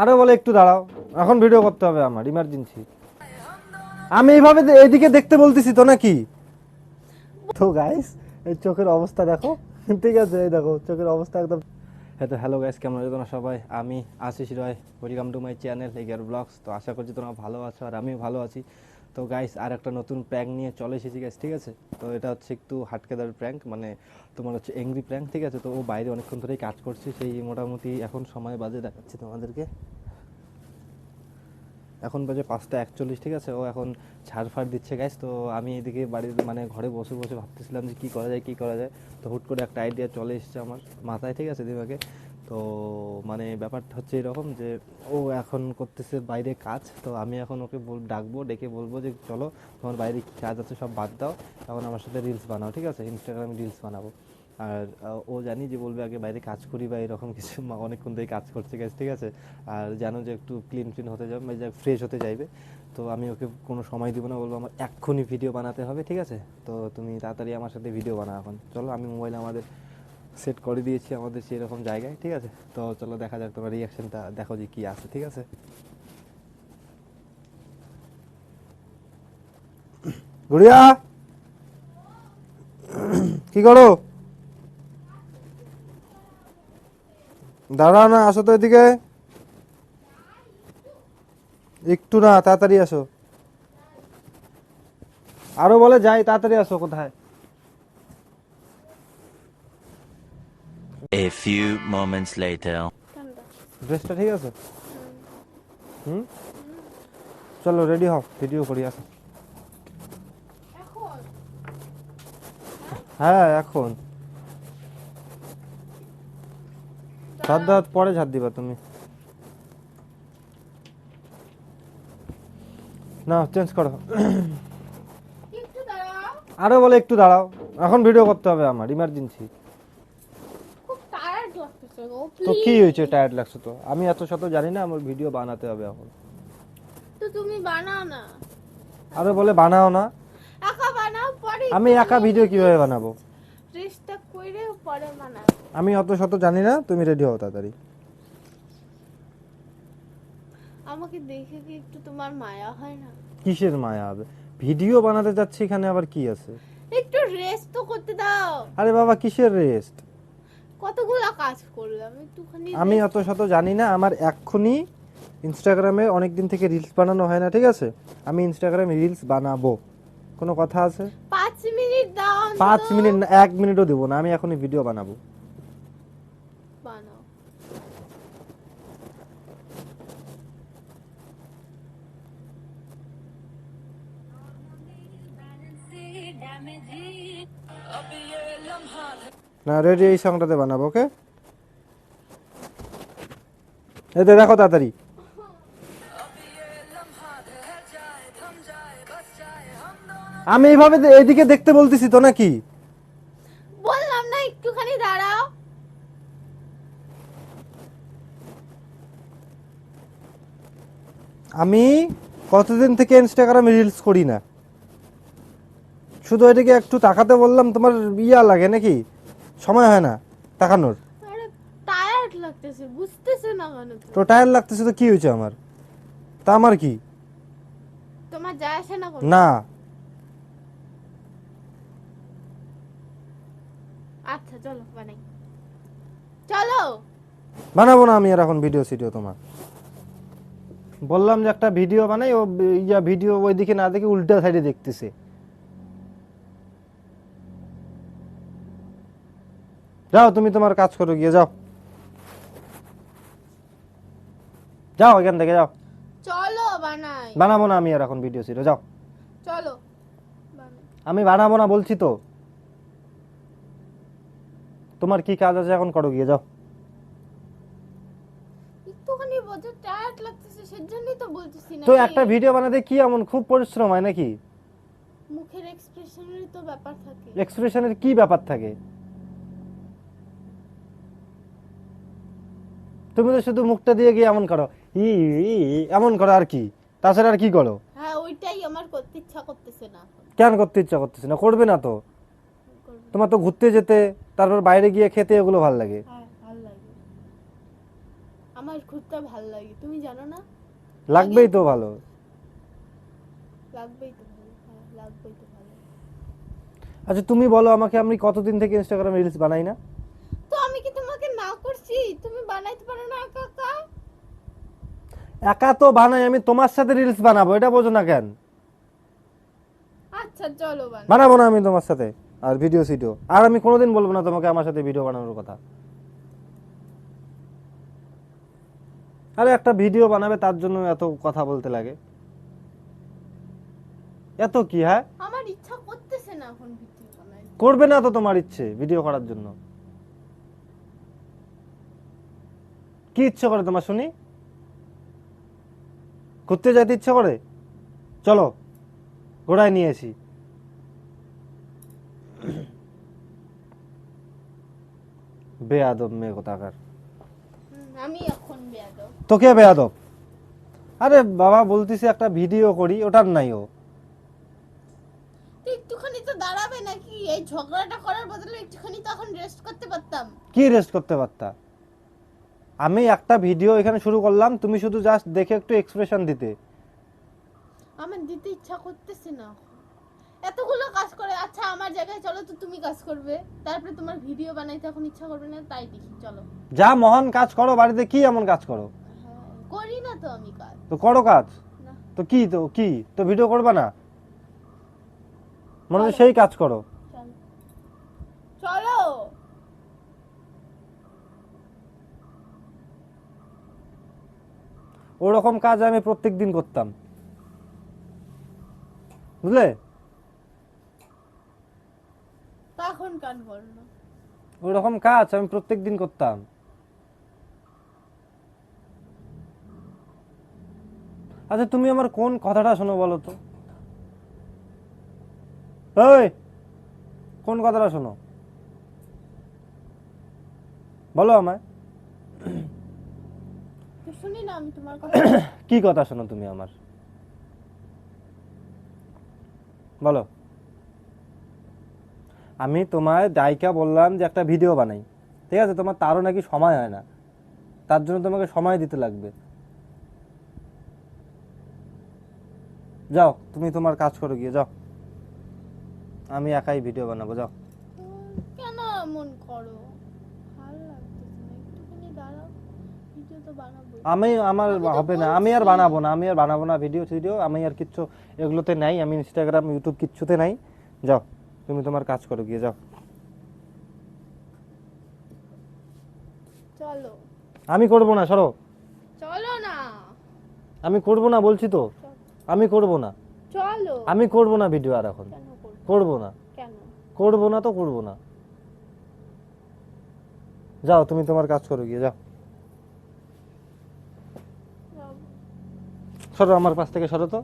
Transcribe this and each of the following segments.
আরও বলে একটু দাঁড়াও। এখন ভিডিও করতে হবে আমার ইমার্জেন্সি আমি এইভাবে এইদিকে দেখতে বলতেছি তো নাকি? তো গাইস এই চোখের অবস্থা দেখো। ঠিক আছে, এই দেখো, চোখের অবস্থা একদম হ্যাঁ তো হ্যালো গাইস কেমন আছো তোমরা সবাই? আমি Ashis Roy. Welcome to my channel এগিয়ার blogs তো আশা করছি তোমরা ভালো আছো আর আমিও ভালো আছি। তো গাইস আর একটা নতুন প্র্যাঙ্ক নিয়ে চলে এসেছি গাইস ঠিক আছে? তো এটা হচ্ছে একটু হাটকেদার প্র্যাঙ্ক মানে তোমার হচ্ছে এংরি প্র্যাঙ্ক ঠিক আছে? তো ও বাইরে অনেকক্ষণ ধরেই কাজ করছে, সেই মোটামুটি এখন সময় বাজে দেখাচ্ছি তোমাদেরকে। এখন বাজে পাঁচটা একচল্লিশ, ঠিক আছে? ও এখন ছাড় ফাড় দিচ্ছে গাইস তো আমি এদিকে বাড়ির মানে ঘরে বসে বসে ভাবতেছিলাম যে কী করা যায়, কী করা যায়? তো হুট করে একটা আইডিয়া চলে এসেছে আমার মাথায়, ঠিক আছে, দিমাগে? তো মানে ব্যাপারটা হচ্ছে এরকম যে ও এখন করতেছে বাইরে কাজ, তো আমি এখন ওকে বল, ডাকবো, ডেকে বলব যে, চলো, তোমার বাইরে কী কাজ আছে সব বাদ দাও এখন আমার সাথে রিলস বানাও, ঠিক আছে? ইনস্টাগ্রামে রিলস বানাবো। আর ও জানি যে বলবে আগে বাইরে কাজ করি বা এরকম কিছু অনেকক্ষণ ধরে কাজ করছে গেছে ঠিক আছে? আর জানো যে একটু ক্লিন ক্লিন হতে যাবে মানে ফ্রেশ হতে চাইবে। তো আমি ওকে কোনো সময় দিব না, বলব আমার এক্ষুনি ভিডিও বানাতে হবে, ঠিক আছে? তো তুমি তাড়াতাড়ি আমার সাথে ভিডিও বানাও এখন। চলো, আমি মোবাইলে আমাদের সেট করে দিয়েছি আমাদের সেই রকম জায়গায়, ঠিক আছে? তো চলো দেখা যাক তোমার রিয়াকশনটা দেখো যে কি আছে, ঠিক আছে? গুড়িয়া! কি করো? দাঁড়াও না, আসো তো এদিকে। একটু না, তাড়াতাড়ি আসো। আরও বলে যাই, তাড়াতাড়ি আসো কোথায়? A few moments later. ড্রেসটা ঠিক আছে? হুম? চলো রেডি হও। ভিডিও করি আসো। হ্যাঁ এখন। ঝাড় দেওয়ার পরে ঝাড় দিবা তুমি। না চেঞ্জ করো। একটু আরও বলে একটু দাঁড়াও। এখন ভিডিও করতে হবে আমার ইমার্জেন্সি খুব টায়ার্ড লাগতেছে গো তো কি হয়েছে? টায়ার্ড লাগছে তো? আমি এত শত জানি না আমার ভিডিও বানাতে হবে এখন। তো তুমি বানাও না। আরও বলে বানাও না। একা বানাও পরে আমি একা ভিডিও কীভাবে বানাবো? ড্রেসটা কইরে পরে বানাও আমি অত শত জানি না তুমি রেডি হও তাড়াতাড়ি। আমাকে দেখে কি একটু তোমার মায়া হয় না? কিসের মায়া হবে? ভিডিও বানাতে যাচ্ছি এখানে আবার কি আছে? একটু রেস্ট তো করতে দাও। আরে বাবা কিসের রেস্ট কতগুলো কাজ করলাম? একটুখানি আমি অত শত জানি না আমার এক্ষুনি ইনস্টাগ্রামে অনেক দিন থেকে রিলস বানানো হয় না ঠিক আছে? আমি ইনস্টাগ্রামে রিলস বানাবো। কোনো কথা আছে? পাঁচ মিনিট দাও অন্তত। পাঁচ মিনিট না এক মিনিটও দেবো না আমি এখনই ভিডিও বানাবো। না রেডি এই সংটাতে বানাবো ওকে এতে দেখো তাড়াতাড়ি। আমি এইভাবে এইদিকে দেখতে বলতেছি তো নাকি? বললাম না একটুখানি দাঁড়াও। আমি কতদিন থেকে ইনস্টাগ্রামে রিলস করি না। শুধু এদিকে একটু তাকাতে বললাম তোমার ইয়া লাগে নাকি? সময় হয় না তাকানোর। টায়ার্ড লাগতেছে বুঝতেছে না কেন তো টায়ার লাগতেছে তো কি হয়েছে আমার? তা আমার কি? তোমার যায় আসে না না। আচ্ছা চলো বানাই। চলো! বানাবো না আমি আর এখন ভিডিও সিডিও তোমার। বললাম যে একটা ভিডিও বানাই ও ইয়া ভিডিও ওইদিকে না দেখে উল্টা সাইডে দেখতেছে। যাও তুমি তোমার কাজ করো গিয়ে যাও। যাও এখান থেকে যাও। চলো বানাই। বানাবো না আমি আর এখন ভিডিও সিডিও যাও। চলো। আমি বানাবো না বলছি তো। তোমার কি কাজ আছে এখন করো গিয়ে যাও। একটুখানি বোঝো টায়ার্ড লাগতেছে সেজন্যই তো বলতেছি না তো একটা ভিডিও বানাতে কি এমন খুব পরিশ্রম হয় নাকি? মুখের এক্সপ্রেশনের তো ব্যাপার থাকে। এক্সপ্রেশনের কি ব্যাপার থাকে? তুমি তো শুধু মুখটা দিয়ে গিয়ে এমন করো ই এমন করো আর কি। তাছাড়া আর কি করো? হ্যাঁ ওইটাই আমার করতে ইচ্ছা করতেছে না। কেন করতে ইচ্ছা করতেছে না? করবে না তো। তোমার তো ঘুরতে যেতে তারপর বাইরে গিয়ে খেতে এগুলো ভালো লাগে। হ্যাঁ লাগে। আমার ঘুরতে ভালো লাগে। তুমি জানো না? লাগবেই তো ভালো। লাগবেই তো ভালো হ্যাঁ লাগবেই তো ভালো। আচ্ছা তুমি বলো আমাকে আমি কতদিন থেকে ইনস্টাগ্রামে রিলস বানাই না? না তুমি বানাইতে পারো না একা একা? তো বানাই আমি তোমার সাথে রিলস বানাবো এটা বোঝো না কেন? আচ্ছা চলো বানাবো না আমি তোমার সাথে আর ভিডিও সিডিও। আর আমি কোনোদিন বলব না তোমাকে আমার সাথে ভিডিও বানানোর কথা। আরে একটা ভিডিও বানাবে তার জন্য এত কথা বলতে লাগে। এত কি হ্যাঁ? আমার ইচ্ছা করতেছে না এখন ভিডিও করবে না তো তোমার ইচ্ছে ভিডিও করার জন্য। কি ইচ্ছে করে তোমার শুনি? ঘুরতে যেতে ইচ্ছে করে? চলো ঘোড়ায় নিয়ে এসি বেয়াদব মেয়ে কোথাকার। আমি এখন বেয়াদব। তো কে বেয়াদব? আরে বাবা বলতেছি একটা ভিডিও করি ওটার নাই ও। একটুখানি তো দাঁড়াবে নাকি? এই ঝগড়াটা করার বদলে একটুখানি তো এখন রেস্ট করতে পারতাম। কি রেস্ট করতে পারতা? আমি একটা ভিডিও এখানে শুরু করলাম তুমি শুধু জাস্ট দেখে একটু এক্সপ্রেশন দিতে। আমার দিতে ইচ্ছা করতেছে না। এতগুলো কাজ করে আচ্ছা আমার জায়গায় চলো তো তুমি কাজ করবে। তারপরে তোমার ভিডিও বানাইতে এখন ইচ্ছা করবে না তাই দেখি চলো। যা মহান কাজ করো বাড়িতে কি এমন কাজ করো? হ্যাঁ, করি না তো আমি কাজ। তো করো কাজ। তো কি তো কি? তো ভিডিও করবে না? মনে হচ্ছে সেই কাজ করো চলো চলো ওরকম কাজ আমি প্রত্যেক দিন করতাম। বুঝলে? তখন ওরকম কাজ আমি প্রত্যেক দিন করতাম। আচ্ছা তুমি আমার কোন কথাটা শোনো বলো তো? ওই কোন কথাটা শোনো? বলো আমায়। শুনি না আমি তোমার কথা কি কথা শোনো তুমি আমার? বলো। আমি তোমায় দায়িকা বললাম যে একটা ভিডিও বানাই ঠিক আছে? তোমার তারও নাকি সময় হয় না। তার জন্য তোমাকে সময় দিতে লাগবে। যাও তুমি তোমার কাজ করো গিয়ে যাও। আমি একাই ভিডিও বানাবো যাও। কেন এমন করো ভালো লাগতেছে না একটুখানি দাঁড়াও ভিডিও তো বানাবো আমি আমার হবে না আমি আর বানাবো না আমি আর বানাবো না ভিডিও ভিডিও আমি আর কিচ্ছু এগুলোতে নাই আমি ইনস্টাগ্রাম ইউটিউব কিচ্ছুতে নাই। যাও তুমি তোমার কাজ করো গিয়ে যাও। চলো। আমি করব না সরো। চলো না। আমি করব না বলছি তো। আমি করব না। চলো। আমি করব না ভিডিও আর এখন। করব? করব না। কেন? করব না তো করব না। যাও তুমি তোমার কাজ করো গিয়ে যাও যাব। সরো আমার পাশ থেকে সরো তো।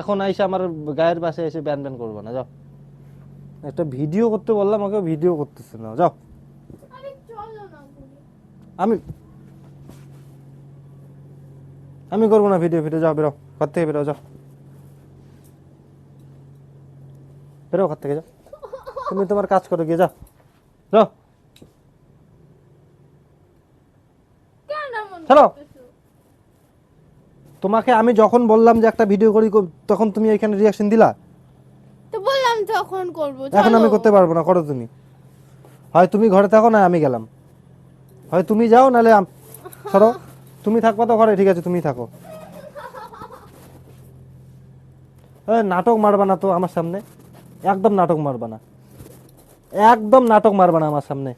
এখন আইসে আমার গায়ের পাশে এসে ব্যান ব্যান করব না যাও। একটা ভিডিও করতে বললাম ওকে ভিডিও করতেছে না যাও। আমি আমি করব না ভিডিও ভিডিও যাও বেরো। ঘর থেকে বেরো যাও। বেরো ঘর থেকে যাও। তুমি তোমার কাজ করো গিয়ে যাও। যাও। চলো। তোমাকে আমি যখন বললাম যে একটা ভিডিও করি তখন তুমি এখানে রিয়াকশন দিলা? তো বললাম তখন করব এখন আমি করতে পারব না করো তুমি। হয় তুমি ঘরে থাকো না আমি গেলাম। হয় তুমি যাও নাহলে আম- সরো। তুমি থাকবা তো ঘরে ঠিক আছে তুমি থাকো। নাটক মারবা না তো আমার সামনে। একদম নাটক মারবা না। একদম নাটক মারবা না আমার সামনে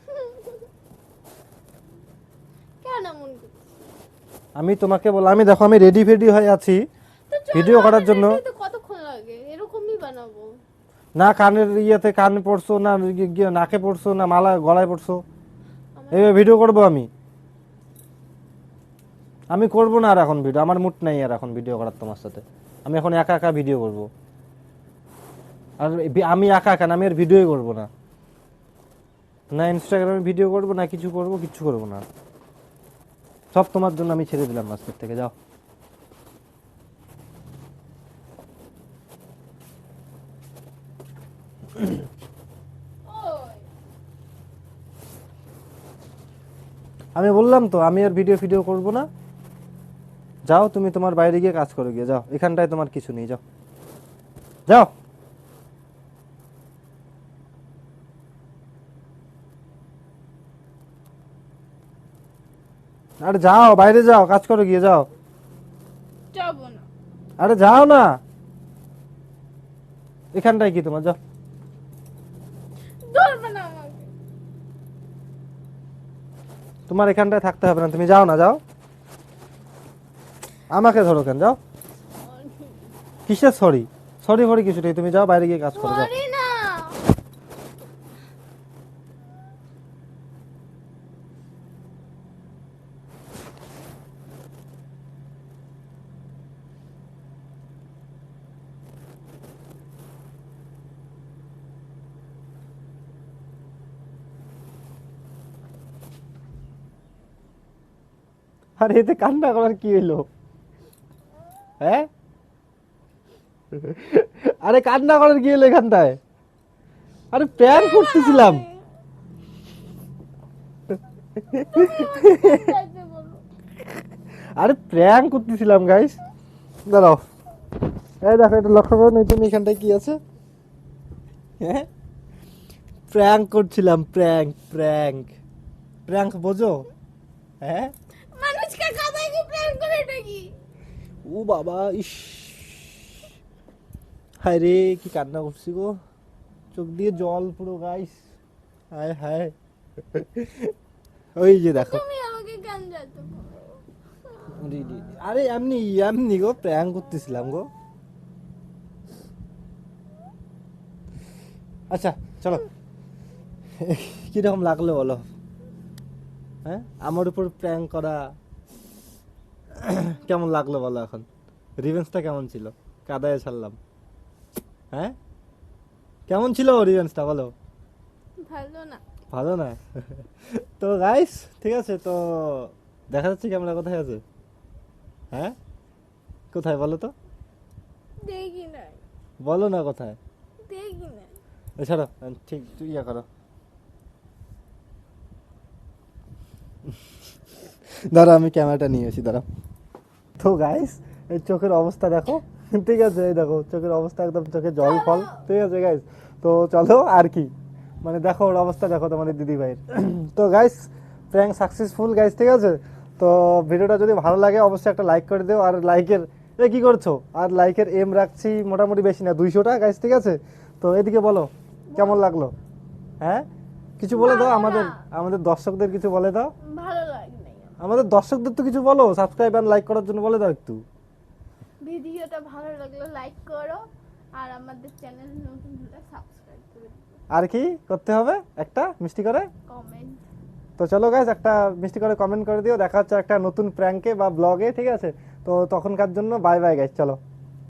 কেন এমন করতেছো? আমি তোমাকে বল আমি দেখো আমি রেডি ফেডি হয়ে আছি। ভিডিও করার জন্য। কতক্ষণ লাগে? এরকমই বানাবো। না কানের ইয়েতে কান পড়ছো না নাকে পড়ছো না মালা গলায় পড়ছো? এইভাবে ভিডিও করব আমি? আমি করব না আর এখন ভিডিও আমার মুড নাই আর এখন ভিডিও করার তোমার সাথে। আমি এখন একা একা ভিডিও করব। আর আমি একা একা না আমি আর ভিডিওই করব না। না ইনস্টাগ্রামে ভিডিও করব না কিছু করব কিছু করব না। সব তোমার জন্য আমি ছেড়ে দিলাম আজকের থেকে, যাও। আমি বললাম তো, আমি আর ভিডিও ভিডিও করব না। যাও, তুমি তোমার বাইরে গিয়ে কাজ করো গিয়ে, যাও। এখানটায় তোমার কিছু নেই, যাও। যাও। আরে যাও বাইরে যাও কাজ করো গিয়ে যাও। যাব না। আরে যাও না। এখানটায় কি তোমার? যাও। ধরবে না আমাকে। তোমার এখানটায় থাকতে হবে না তুমি যাও না যাও। আমাকে ধরো কেন যাও। কিসের সরি? সরি ফরি কিছু নেই তুমি যাও বাইরে গিয়ে কাজ করো যাও সরি না আরে এতে কান্না করার কি হইল? হ্যাঁ? আরে কান্না করার কি হলো এখানটায়? আরে প্যান করতেছিলাম। আরে প্র্যাঙ্ক করতেছিলাম গাইস দাঁড়াও। এই দেখো, এটা লক্ষ্য করো না তুমি এখানটায় কি আছে? হ্যাঁ? প্র্যাঙ্ক করছিলাম প্র্যাঙ্ক প্র্যাঙ্ক প্র্যাঙ্ক বোঝো? হ্যাঁ মানুষকে কাদায় কি প্ল্যান করে নাকি ও বাবা ইস। হায় রে কি কান্না করছি গো। চোখ দিয়ে জল পুরো গাইস হায় হায়। ওই যে দেখো। আরে এমনি এমনি গো প্র্যাঙ্ক করতেছিলাম গো। আচ্ছা চলো। কীরকম লাগল বলো? হ্যাঁ? আমার উপর প্র্যাঙ্ক করা কেমন লাগল বলো এখন? রিভেন্সটা কেমন ছিল? কাদায় ছাড়লাম। হ্যাঁ? কেমন ছিল রিভেন্সটা বলো? ভালো না। ভালো না? তো গাইস ঠিক আছে তো দেখা যাচ্ছে ক্যামেরা কোথায় আছে? হ্যাঁ? কোথায় বলো তো? দেখি নাই। বলো না কোথায়? দেখি নাই। এছাড়া ঠিক তুই ইয়া করো। দাঁড়া আমি ক্যামেরাটা নিয়ে আসি দাঁড়া তো গাইস এই চোখের অবস্থা দেখো। ঠিক আছে এই দেখো চোখের অবস্থা একদম চোখে জল ফল। ঠিক আছে গাইস তো চলো আর কি। মানে দেখো ওর অবস্থা দেখো তোমাদের দিদি ভাইয়ের। তো গাইস প্র্যাঙ্ক সাকসেসফুল গাইস ঠিক আছে? তো ভিডিওটা যদি ভালো লাগে অবশ্যই একটা লাইক করে দিও। আর লাইকের এ কী করছ? আর লাইকের এম রাখছি মোটামুটি বেশি না দুইশোটা গাইস ঠিক আছে? তো এদিকে বলো কেমন লাগল? হ্যাঁ? কিছু বলে দাও আমাদের আমাদের দর্শকদের কিছু বলে দাও ভালো লাগে নাই আমার। আমাদের দর্শকদের তো কিছু বলো সাবস্ক্রাইব আর লাইক করার জন্য বলে দাও একটু। ভিডিওটা ভালো লাগলে লাইক করো আর আমাদের চ্যানেল নতুন হলে সাবস্ক্রাইব করে আর কি করতে হবে? একটা মিষ্টি করে? কমেন্ট তো চলো গাইজ একটা মিষ্টি করে কমেন্ট করে দিও। দেখা হচ্ছে একটা নতুন প্র্যাঙ্কে বা ব্লগে ঠিক আছে? তো তখনকার জন্য বাই বাই গাইজ চলো।